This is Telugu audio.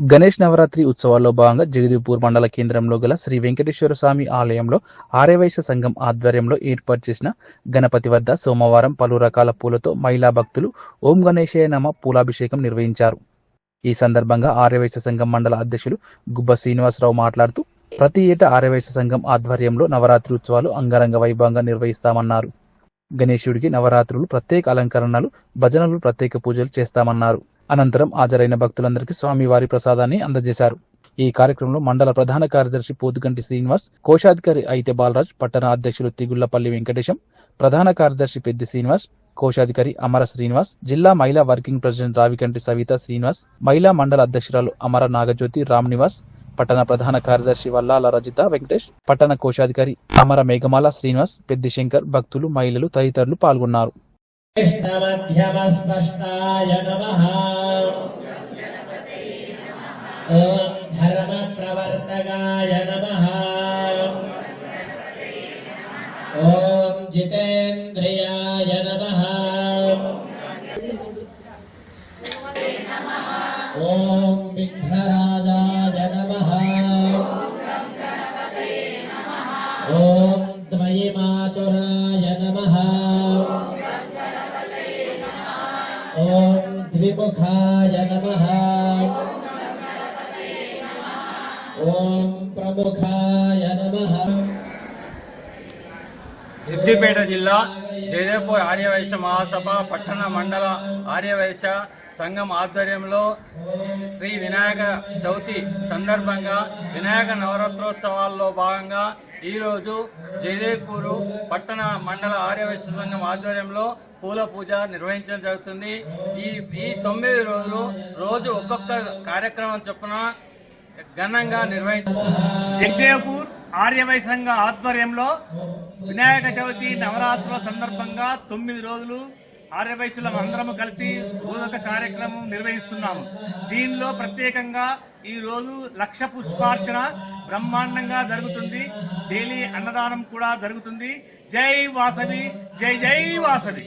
గణేష్ నవరాత్రి ఉత్సవాల్లో భాగంగా జగదీపూర్ మండల కేంద్రంలో గల శ్రీ వెంకటేశ్వర స్వామి ఆలయంలో ఆర్యవైశ్య సంఘం ఆధ్వర్యంలో ఏర్పాటు చేసిన గణపతి వద్ద సోమవారం పలు రకాల పూలతో మహిళా భక్తులు ఓం గణేశయ నమ పూలాభిషేకం నిర్వహించారు. ఈ సందర్భంగా ఆర్యవైశ్య సంఘం మండల అధ్యక్షులు గుబ్బ శ్రీనివాసరావు మాట్లాడుతూ ప్రతి ఏటా ఆర్యవైశ్య సంఘం ఆధ్వర్యంలో నవరాత్రి ఉత్సవాలు అంగరంగ వైభవంగా నిర్వహిస్తామన్నారు. గణేశుడికి నవరాత్రులు ప్రత్యేక అలంకరణలు భజనలు ప్రత్యేక పూజలు చేస్తామన్నారు. అనంతరం హాజరైన భక్తులందరికీ స్వామివారి ప్రసాదాన్ని అందజేశారు. ఈ కార్యక్రమంలో మండల ప్రధాన కార్యదర్శి పోతుగంటి శ్రీనివాస్ కోశాధికారి అయితే బాలరాజ్ పట్టణ అధ్యక్షులు తిగుళ్ళపల్లి వెంకటేశం ప్రధాన కార్యదర్శి పెద్ది శ్రీనివాస్ కోశాధికారి అమర శ్రీనివాస్ జిల్లా మహిళా వర్కింగ్ ప్రెసిడెంట్ రావికంటి సవిత శ్రీనివాస్ మహిళా మండల అధ్యక్షురాలు అమర నాగజ్యోతి రామ్ నివాస్ పట్టణ ప్రధాన కార్యదర్శి వల్లాల రజిత వెంకటేష్ పట్టణ కోశాధికారి అమర మేఘమాల శ్రీనివాస్ పెద్ద శంకర్ భక్తులు మహిళలు తదితరులు పాల్గొన్నారు. జితేంద్రియాయ ఓం ఓం త్వయి మాతురాయ నమ. ఓం ద్విముఖాయ నమ. ఓం ప్రముఖాయ నమ. సిద్దిపేట జిల్లా జయదేపూర్ ఆర్యవైశ్య మహాసభ పట్టణ మండల ఆర్యవైశ్య సంఘం ఆధ్వర్యంలో శ్రీ వినాయక చవితి సందర్భంగా వినాయక నవరాత్రోత్సవాల్లో భాగంగా ఈరోజు జయదేపూరు పట్టణ మండల ఆర్యవైశ్య సంఘం ఆధ్వర్యంలో పూల పూజ నిర్వహించడం జరుగుతుంది. ఈ ఈ తొమ్మిది రోజులు రోజు ఒక్కొక్క కార్యక్రమం చొప్పున ఘనంగా నిర్వహించ జగదేవ్పూర్ ఆర్యవైశ్యంగా ఆధ్వర్యంలో వినాయక చవితి నవరాత్రుల సందర్భంగా తొమ్మిది రోజులు ఆర్యవైశ్యులం అందరము కలిసి బోధక కార్యక్రమం నిర్వహిస్తున్నాము. దీనిలో ప్రత్యేకంగా ఈరోజు లక్ష పుష్పార్చన బ్రహ్మాండంగా జరుగుతుంది. డైలీ అన్నదానం కూడా జరుగుతుంది. జై వాసవి జై జై వాసవి.